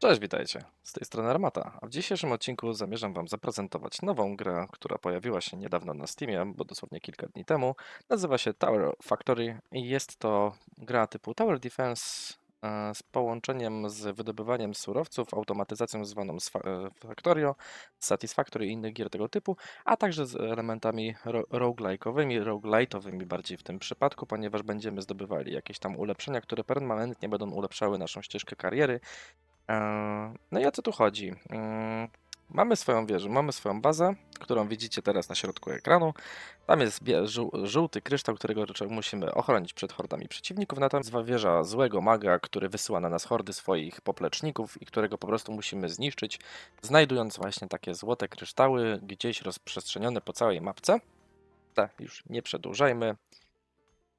Cześć, witajcie. Z tej strony Armata, a w dzisiejszym odcinku zamierzam Wam zaprezentować nową grę, która pojawiła się niedawno na Steamie, bo dosłownie kilka dni temu. Nazywa się Tower Factory i jest to gra typu Tower Defense e, z połączeniem z wydobywaniem surowców, automatyzacją zwaną sfa- e, Factorio, Satisfactory i innych gier tego typu, a także z elementami ro- roguelike'owymi, roguelite'owymi bardziej w tym przypadku, ponieważ będziemy zdobywali jakieś tam ulepszenia, które permanentnie będą ulepszały naszą ścieżkę kariery No i o co tu chodzi? Mm, Mamy swoją wieżę, mamy swoją bazę, którą widzicie teraz na środku ekranu. Tam jest żółty kryształ, którego musimy ochronić przed hordami przeciwników. Natomiast wieża złego maga, który wysyła na nas hordy swoich popleczników i którego po prostu musimy zniszczyć, znajdując właśnie takie złote kryształy gdzieś rozprzestrzenione po całej mapce. Tak, już nie przedłużajmy.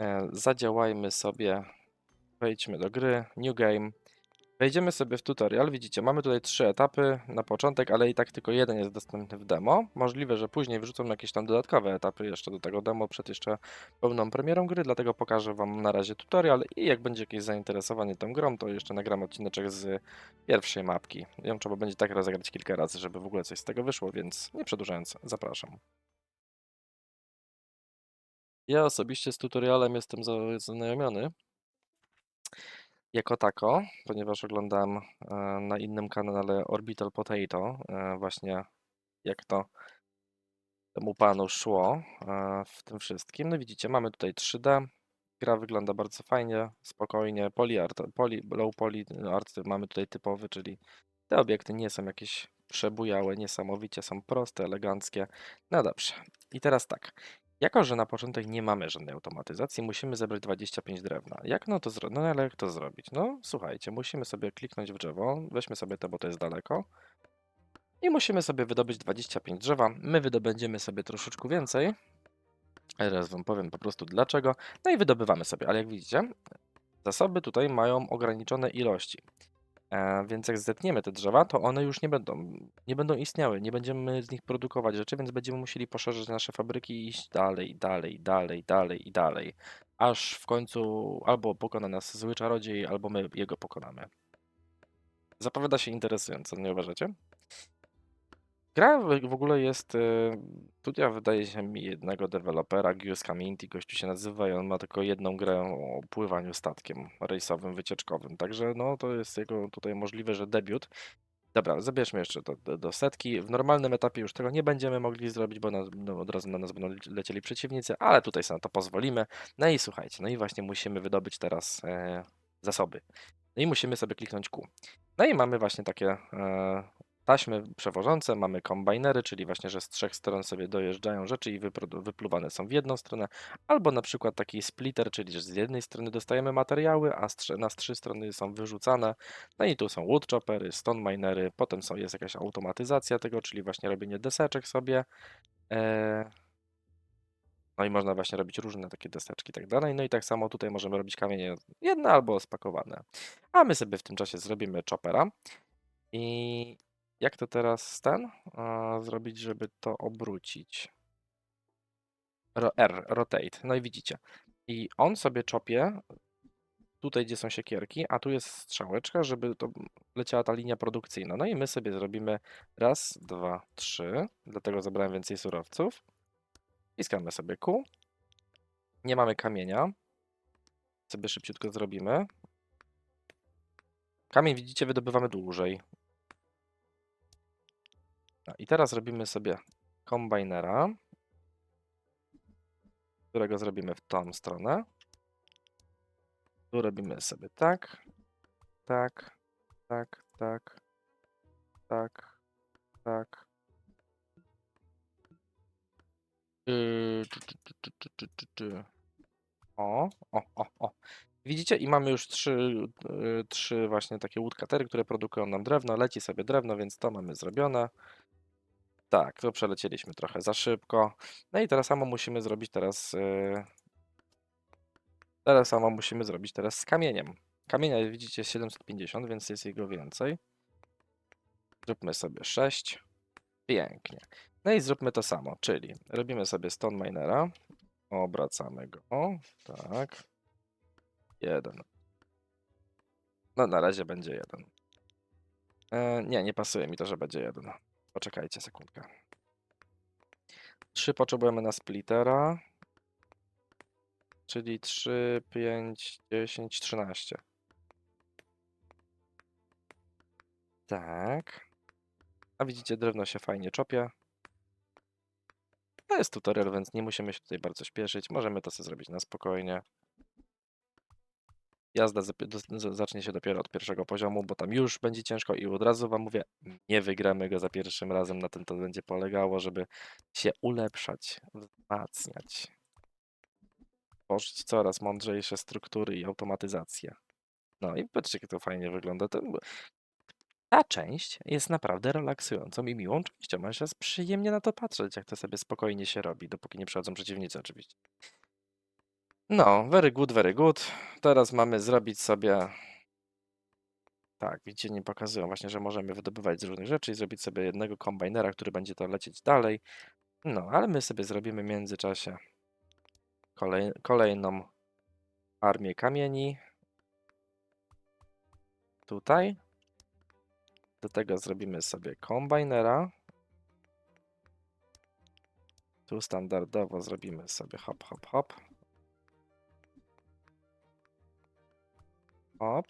E, Zadziałajmy sobie. Wejdźmy do gry. New game. Wejdziemy sobie w tutorial. Widzicie, mamy tutaj trzy etapy na początek, ale i tak tylko jeden jest dostępny w demo. Możliwe, że później wrzucą jakieś tam dodatkowe etapy jeszcze do tego demo przed jeszcze pełną premierą gry, dlatego pokażę Wam na razie tutorial i jak będzie jakieś zainteresowanie tą grą, to jeszcze nagram odcineczek z pierwszej mapki. Ją trzeba będzie tak rozegrać kilka razy, żeby w ogóle coś z tego wyszło, więc nie przedłużając, zapraszam. Ja osobiście z tutorialem jestem zaznajomiony jako tako, ponieważ oglądam e, na innym kanale Orbital Potato, e, właśnie jak to temu panu szło e, w tym wszystkim. No widzicie, mamy tutaj 3D, gra wygląda bardzo fajnie, spokojnie, poly art, poly, low poly art mamy tutaj typowy, czyli te obiekty nie są jakieś przebujałe, niesamowicie są proste, eleganckie. No dobrze, i teraz tak. Jako, że na początek nie mamy żadnej automatyzacji, musimy zebrać 25 drewna. Jak no to zrobić? No ale jak to zrobić? No słuchajcie, musimy sobie kliknąć w drzewo, weźmy sobie to, bo to jest daleko. I musimy sobie wydobyć 25 drzewa. My wydobędziemy sobie troszeczkę więcej. Teraz wam powiem po prostu dlaczego. No i wydobywamy sobie, ale jak widzicie, zasoby tutaj mają ograniczone ilości. E, więc jak zetniemy te drzewa, to one już nie będą, nie będą istniały, nie będziemy z nich produkować rzeczy, więc będziemy musieli poszerzyć nasze fabryki i iść dalej, dalej, dalej, dalej i dalej. Aż w końcu albo pokona nas zły czarodziej, albo my jego pokonamy. Zapowiada się interesująco, nie uważacie? Gra w ogóle jest. y, Studia wydaje się mi jednego dewelopera, Gius Community, gościu się nazywa i on ma tylko jedną grę o pływaniu statkiem rejsowym, wycieczkowym. Także no to jest jego tutaj możliwe, że debiut. Dobra, zabierzmy jeszcze to do, do setki. W normalnym etapie już tego nie będziemy mogli zrobić, bo nas, no, od razu na nas będą lecieli przeciwnicy, ale tutaj sobie na to pozwolimy. No i słuchajcie, no i właśnie musimy wydobyć teraz e, zasoby. No i musimy sobie kliknąć Q. No i mamy właśnie takie e, taśmy przewożące, mamy kombinery, czyli właśnie, że z trzech stron sobie dojeżdżają rzeczy i wypluwane są w jedną stronę, albo na przykład taki splitter, czyli że z jednej strony dostajemy materiały, a na trzy strony są wyrzucane. No i tu są woodchoppery, stone minery, potem są, jest jakaś automatyzacja tego, czyli właśnie robienie deseczek sobie. E, no i można właśnie robić różne takie deseczki i tak dalej. No i tak samo tutaj możemy robić kamienie jedne albo spakowane. A my sobie w tym czasie zrobimy choppera. I jak to teraz ten zrobić, żeby to obrócić? Ro R, rotate. No i widzicie. I on sobie czopie tutaj, gdzie są siekierki, a tu jest strzałeczka, żeby to leciała ta linia produkcyjna. No i my sobie zrobimy raz, dwa, trzy. Dlatego zabrałem więcej surowców. Wciskamy sobie Q. Nie mamy kamienia. Sobie szybciutko zrobimy. Kamień, widzicie, wydobywamy dłużej. No i teraz robimy sobie kombinera, którego zrobimy w tą stronę. Tu robimy sobie tak, tak, tak, tak, tak, tak. Yy, o, o, o, o. Widzicie? I mamy już trzy, yy, trzy właśnie takie łódkatery, które produkują nam drewno. Leci sobie drewno, więc to mamy zrobione. Tak, to przelecieliśmy trochę za szybko. No i teraz samo musimy zrobić teraz. Yy... Teraz samo musimy zrobić teraz z kamieniem. Kamienia jak widzicie jest 750, więc jest jego więcej. Zróbmy sobie 6. Pięknie. No i zróbmy to samo, czyli robimy sobie stone minera. Obracamy go. Tak. Jeden. No na razie będzie jeden. E, nie, nie pasuje mi to, że będzie jeden. Poczekajcie sekundkę. 3 potrzebujemy na splittera. Czyli 3, 5, 10, 13. Tak. A widzicie, drewno się fajnie czopie. To jest tutorial, więc nie musimy się tutaj bardzo śpieszyć. Możemy to sobie zrobić na spokojnie. Jazda zacznie się dopiero od pierwszego poziomu, bo tam już będzie ciężko i od razu wam mówię, nie wygramy go za pierwszym razem. Na tym to będzie polegało, żeby się ulepszać, wzmacniać, tworzyć coraz mądrzejsze struktury i automatyzację. No i patrzcie, jak to fajnie wygląda. Ta część jest naprawdę relaksującą i miłą częścią. Aż przyjemnie na to patrzeć, jak to sobie spokojnie się robi, dopóki nie przychodzą przeciwnicy oczywiście. No, very good, very good. Teraz mamy zrobić sobie. Tak, widzicie, nie pokazują właśnie, że możemy wydobywać z różnych rzeczy i zrobić sobie jednego kombajnera, który będzie to lecieć dalej. No, ale my sobie zrobimy w międzyczasie kolej, kolejną armię kamieni. Tutaj. Do tego zrobimy sobie kombajnera. Tu standardowo zrobimy sobie hop, hop, hop. Hop.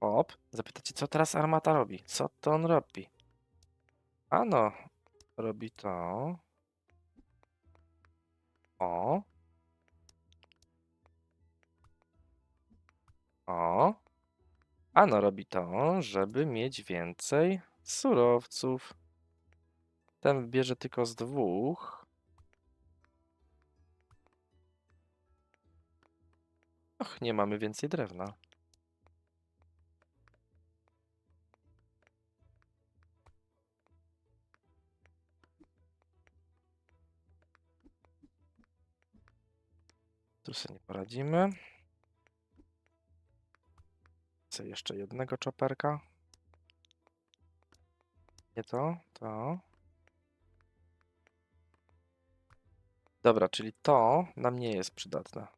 Hop. Zapytacie, co teraz armata robi? Co to on robi? Ano, robi to. O. O. Ano robi to, żeby mieć więcej surowców. Ten bierze tylko z dwóch. Och, nie mamy więcej drewna. Tu sobie nie poradzimy. Chcę jeszcze jednego czoperka. Nie to, to. Dobra, czyli to nam nie jest przydatne.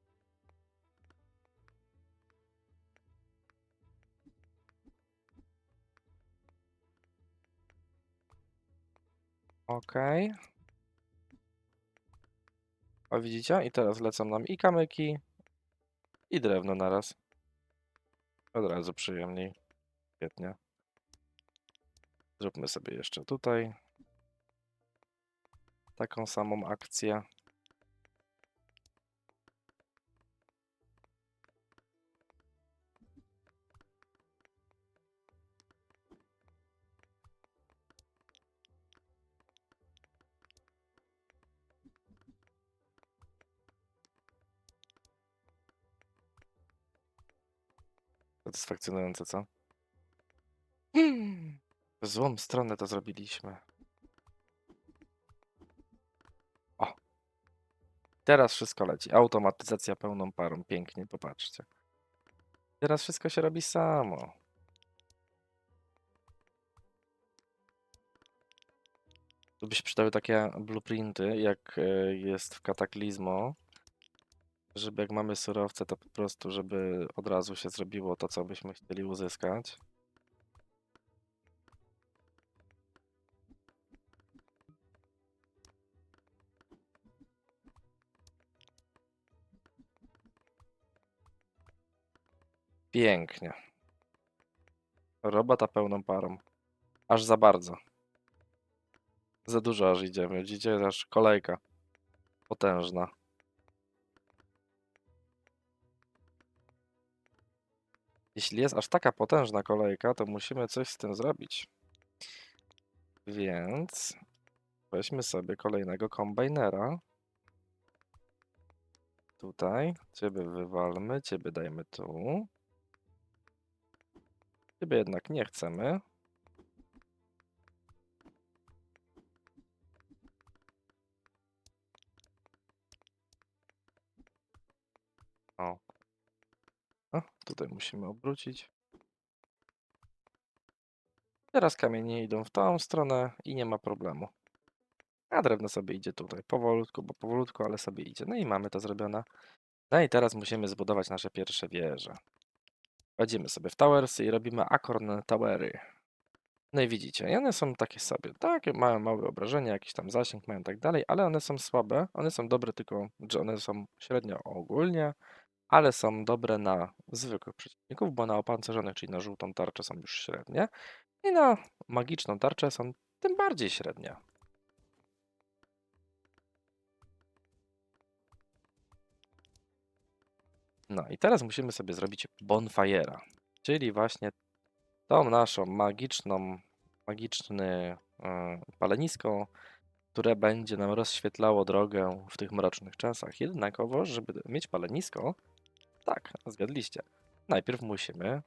Okej. O, widzicie? I teraz lecą nam i kamyki, i drewno naraz. Od razu przyjemniej. Świetnie. Zróbmy sobie jeszcze tutaj taką samą akcję. Satysfakcjonujące, co? W złą stronę to zrobiliśmy. O. Teraz wszystko leci. Automatyzacja pełną parą. Pięknie, popatrzcie. Teraz wszystko się robi samo. Tu by się przydały takie blueprinty, jak e, jest w Kataklizmo. Żeby jak mamy surowce, to po prostu, żeby od razu się zrobiło to, co byśmy chcieli uzyskać. Pięknie. Robota pełną parą. Aż za bardzo. Za dużo aż idziemy. Widzicie, aż kolejka. Potężna. Jeśli jest aż taka potężna kolejka, to musimy coś z tym zrobić. Więc weźmy sobie kolejnego kombajnera. Tutaj. Ciebie wywalmy, ciebie dajmy tu. Ciebie jednak nie chcemy. O. Tutaj musimy obrócić. Teraz kamienie idą w tą stronę i nie ma problemu. A drewno sobie idzie tutaj powolutku, bo powolutku, ale sobie idzie. No i mamy to zrobione. No i teraz musimy zbudować nasze pierwsze wieże. Wchodzimy sobie w Towersy i robimy Acorn Towery. No i widzicie, one są takie sobie, takie mają małe obrażenia, jakiś tam zasięg mają tak dalej, ale one są słabe, one są dobre tylko, że one są średnio ogólnie, ale są dobre na zwykłych przeciwników, bo na opancerzonych, czyli na żółtą tarczę są już średnie i na magiczną tarczę są tym bardziej średnie. No i teraz musimy sobie zrobić bonfire'a, czyli właśnie tą naszą magiczną, magiczny e, palenisko, które będzie nam rozświetlało drogę w tych mrocznych czasach. Jednakowoż, żeby mieć palenisko, tak, zgadliście, najpierw musimy...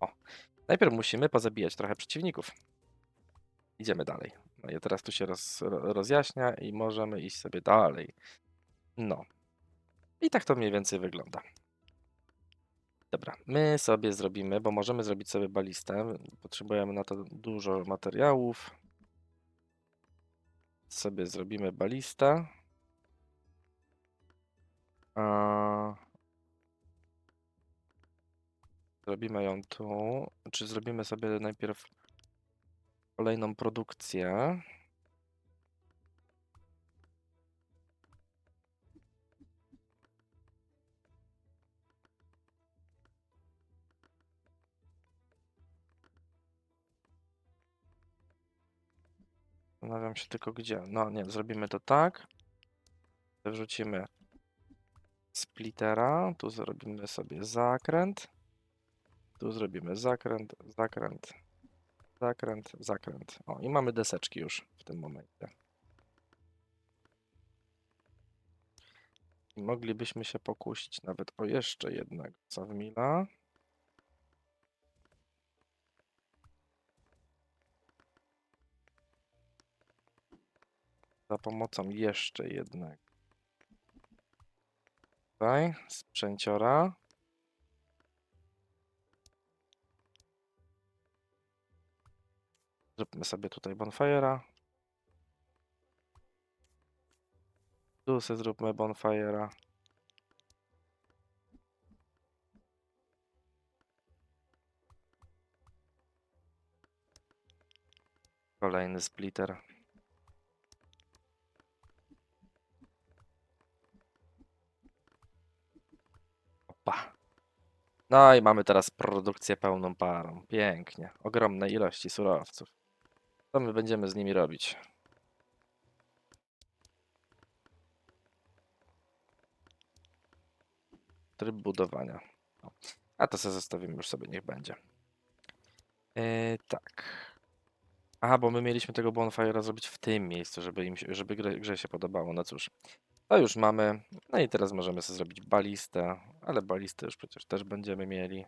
O, najpierw musimy pozabijać trochę przeciwników. Idziemy dalej. No i teraz tu się roz, ro- rozjaśnia i możemy iść sobie dalej. No. I tak to mniej więcej wygląda. Dobra, my sobie zrobimy, bo możemy zrobić sobie balistę. Potrzebujemy na to dużo materiałów. Sobie zrobimy balistę. A... Zrobimy ją tu. Czy zrobimy sobie najpierw kolejną produkcję? Zastanawiam się tylko gdzie. No nie, zrobimy to tak. Wrzucimy splittera. Tu zrobimy sobie zakręt. Tu zrobimy zakręt, zakręt, zakręt, zakręt. O, i mamy deseczki już w tym momencie. I moglibyśmy się pokusić nawet o jeszcze jednego Cawmila. Za pomocą jeszcze jednego. Tutaj, sprzęciora. Zróbmy sobie tutaj bonfire'a. Tu sobie zróbmy bonfire'a. Kolejny splitter. No i mamy teraz produkcję pełną parą. Pięknie. Ogromne ilości surowców. Co my będziemy z nimi robić? Tryb budowania. A to sobie zostawimy już sobie, niech będzie. Yy, tak. Aha, bo my mieliśmy tego bonfire'a zrobić w tym miejscu, żeby, im, żeby grze, grze się podobało. No cóż, to już mamy. No i teraz możemy sobie zrobić balistę, ale balistę już przecież też będziemy mieli.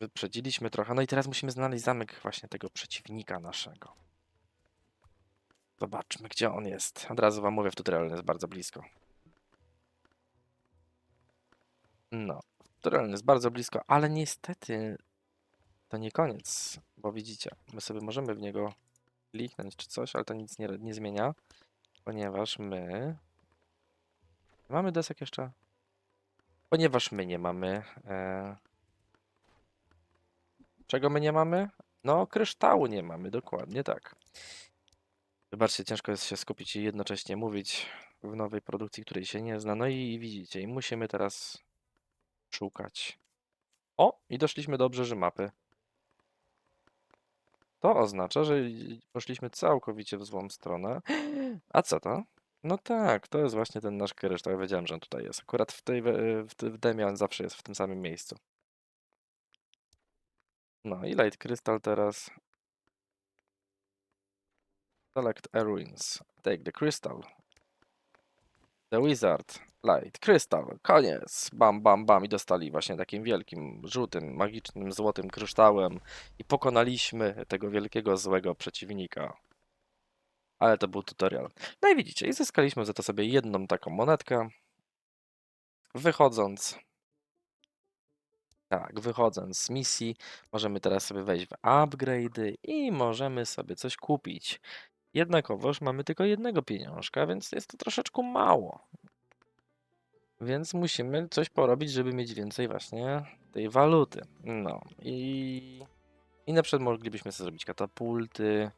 Wyprzedziliśmy trochę. No i teraz musimy znaleźć zamek właśnie tego przeciwnika naszego. Zobaczmy, gdzie on jest. Od razu wam mówię, w tutorialu jest bardzo blisko. No, tutorial jest bardzo blisko, ale niestety to nie koniec, bo widzicie, my sobie możemy w niego kliknąć czy coś, ale to nic nie, nie zmienia, ponieważ my... Mamy desek jeszcze? Ponieważ my nie mamy... E... Czego my nie mamy? No, kryształu nie mamy, dokładnie tak. Wybaczcie, ciężko jest się skupić i jednocześnie mówić w nowej produkcji, której się nie zna. No i widzicie, i musimy teraz szukać. O, i doszliśmy do obrzeży mapy. To oznacza, że poszliśmy całkowicie w złą stronę. A co to? No tak, to jest właśnie ten nasz kryształ. Ja wiedziałem, że on tutaj jest. Akurat w tej w, w demie on zawsze jest w tym samym miejscu. No i Light Crystal teraz. Select a ruins. Take the crystal. The Wizard. Light Crystal. Koniec. Bam, bam, bam. I dostali właśnie takim wielkim, żółtym, magicznym, złotym kryształem. I pokonaliśmy tego wielkiego, złego przeciwnika. Ale to był tutorial. No i widzicie, i zyskaliśmy za to sobie jedną taką monetkę. Wychodząc. Tak, wychodząc z misji, możemy teraz sobie wejść w upgrade'y i możemy sobie coś kupić. Jednakowoż mamy tylko jednego pieniążka, więc jest to troszeczkę mało. Więc musimy coś porobić, żeby mieć więcej właśnie tej waluty. No i, i na przykład moglibyśmy sobie zrobić katapulty.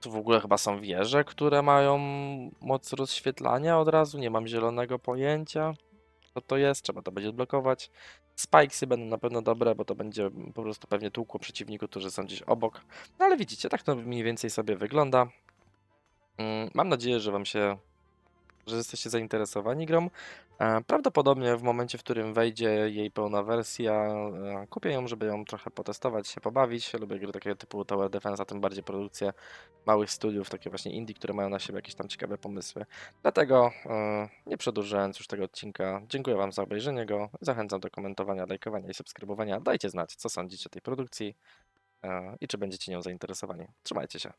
Tu w ogóle chyba są wieże, które mają moc rozświetlania od razu. Nie mam zielonego pojęcia, co to jest. Trzeba to będzie odblokować. Spikesy będą na pewno dobre, bo to będzie po prostu pewnie tłukło przeciwników, którzy są gdzieś obok. No ale widzicie, tak to mniej więcej sobie wygląda. Mm, Mam nadzieję, że Wam się, że jesteście zainteresowani grą. E, Prawdopodobnie w momencie, w którym wejdzie jej pełna wersja, e, kupię ją, żeby ją trochę potestować, się pobawić. Lubię gry takiego typu Tower Defense, a tym bardziej produkcje małych studiów, takie właśnie indie, które mają na siebie jakieś tam ciekawe pomysły. Dlatego e, nie przedłużając już tego odcinka, dziękuję Wam za obejrzenie go. Zachęcam do komentowania, lajkowania i subskrybowania. Dajcie znać, co sądzicie o tej produkcji i czy będziecie nią zainteresowani. Trzymajcie się.